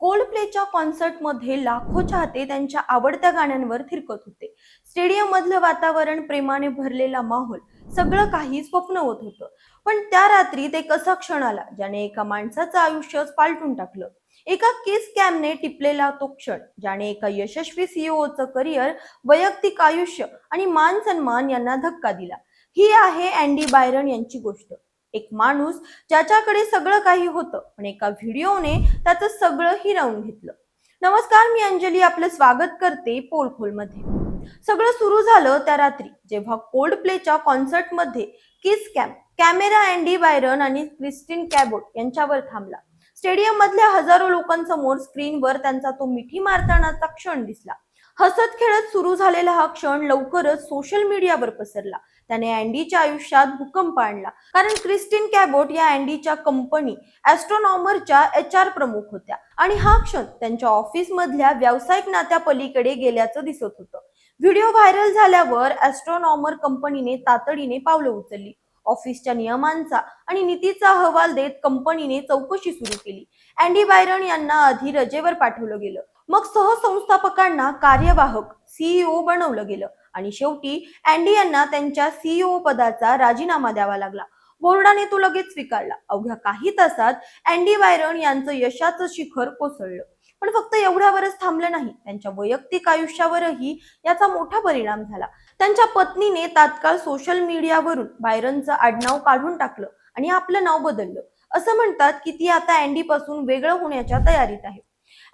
Cold प्लेच्या कॉन्सर्टमध्ये लाखो चाहते त्यांच्या आवडत्या गाण्यांवर थिरकत होते. स्टेडियम मधलं वातावरण प्रेमाने भरलेला माहोल सगळं काही स्वप्नवत होतं पण त्या रात्रीत एक असा क्षण आला ज्याने एका माणसाचं आयुष्यच पालटून टाकलं? एका केस कॅमने टिपलेला तो क्षण ज्याने एका यशस्वी सीईओचं करिअर वैयक्तिक आयुष्य आणि मान सन्मान यांना धक्का दिला. ही आहे अँडी बायरन यांची गोष्ट. एक माणूस ज्याच्याकडे सगळं काही होतं पण एका व्हिडिओने त्याचं सगळं हिरावून घेतलं. नमस्कार मी अंजली आपलं स्वागत करते पोलखोलमध्ये. सगळं सुरू झालं त्या रात्री जेव्हा कोल्ड प्लेच्या कॉन्सर्टमध्ये kiss camp camera Andy Byron आणि क्रिस्टिन कॅबोट यांच्यावर थांबला. स्टेडियम मधल्या हजारो लोकांसमोर स्क्रीनवर त्यांचा तो मिठी मारतानाचा क्षण दिसला. हसत खेळत सुरू झालेला हा क्षण लवकरच सोशल मीडियावर पसरला. त्याने अँडीच्या आयुष्यात भूकंप आणला. कारण क्रिस्टिन कॅबोट या अँडीच्या कंपनी ॲस्ट्रॉनॉमरच्या एच आर प्रमुख होत्या. आणि हा क्षण त्यांच्या ऑफिस मधल्या व्यावसायिक नात्या पलीकडे गेल्याचं दिसत होतं. व्हिडिओ व्हायरल झाल्यावर ॲस्ट्रॉनॉमर कंपनीने तातडीने पावलं उचलली. ऑफिसच्या नियमांचा आणि नीतीचा अहवाल देत कंपनीने चौकशी सुरू केली. अँडी बायरन यांना आधी रजेवर पाठवलं गेलं. मग सहसंस्थापकांना कार्यवाहक सीईओ बनवलं गेलं. आणि शेवटी अँडी यांना त्यांच्या सीईओ पदाचा राजीनामा द्यावा लागला. बोर्डाने तो लगेच स्वीकारला. अवघ्या काही तासात अँडी बायरन यांचं यशाचं शिखर कोसळलं. पण फक्त एवढ्यावरच थांबलं नाही. त्यांच्या वैयक्तिक आयुष्यावरही याचा मोठा परिणाम झाला. त्यांच्या पत्नीने तात्काळ सोशल मीडियावरून बायरनचं आडनाव काढून टाकलं आणि आपलं नाव बदललं. असं म्हणतात की ती आता अँडी पासून वेगळं होण्याच्या तयारीत आहे.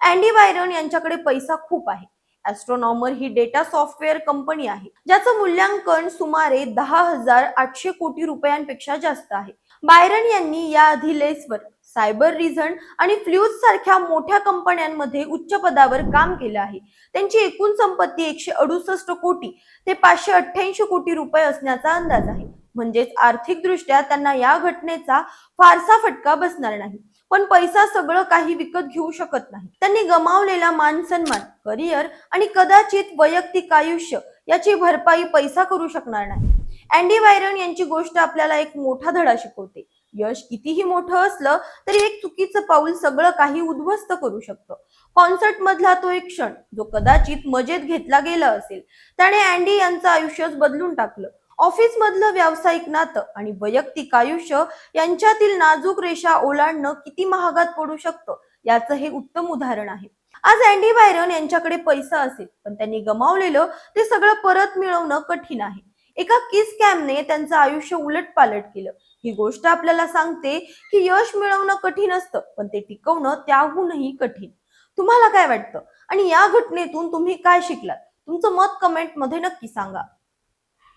अँडी बायरन यांच्याकडे पैसा खूप आहे. ॲस्ट्रॉनॉमर ही डेटा सॉफ्टवेअर कंपनी आहे. ज्याचं मूल्यांकन सुमारे दहा हजार आठशे कोटी रुपयांपेक्षा जास्त आहे. बायरन यांनी याआधी लेसवर सायबर रिझन आणि फ्ल्यूज सारख्या मोठ्या कंपन्यांमध्ये उच्च पदावर काम केलं आहे. त्यांची एकूण संपत्ती एकशे अडुसष्ट कोटी ते पाचशे अठ्ठ्याऐंशी कोटी रुपये असण्याचा अंदाज आहे. म्हणजेच आर्थिकदृष्ट्या त्यांना या घटनेचा फारसा फटका बसणार नाही. पण पैसा सगळं काही विकत घेऊ शकत नाही. त्यांनी गमावलेला मान सन्मान करिअर आणि कदाचित वैयक्तिक आयुष्य याची भरपाई पैसा करू शकणार नाही. अँडी वायरन यांची गोष्ट आपल्याला एक मोठा धडा शिकवते. यश कितीही मोठं असलं तरी एक चुकीचं पाऊल सगळं काही उद्ध्वस्त करू शकतं. कॉन्सर्ट मधला तो एक क्षण जो कदाचित मजेत घेतला गेला असेल त्याने अँडी यांचं आयुष्यच बदलून टाकलं. ऑफिस मधलं व्यावसायिक नातं आणि वैयक्तिक आयुष्य यांच्यातील नाजूक रेषा ओलांडणं किती महागात पडू शकतं याचं हे उत्तम उदाहरण आहे. आज अँडी बायरन यांच्याकडे पैसा असेल पण त्यांनी गमावलेलं ते सगळं परत मिळवणं कठीण आहे. एका किस कॅमने त्यांचं आयुष्य उलट पालट केलं. ही गोष्ट आपल्याला सांगते की यश मिळवणं कठीण असतं पण ते टिकवणं त्याहूनही कठीण. तुम्हाला काय वाटतं? आणि या घटनेतून तुम्ही काय शिकलात? तुमचं मत कमेंटमध्ये नक्की सांगा.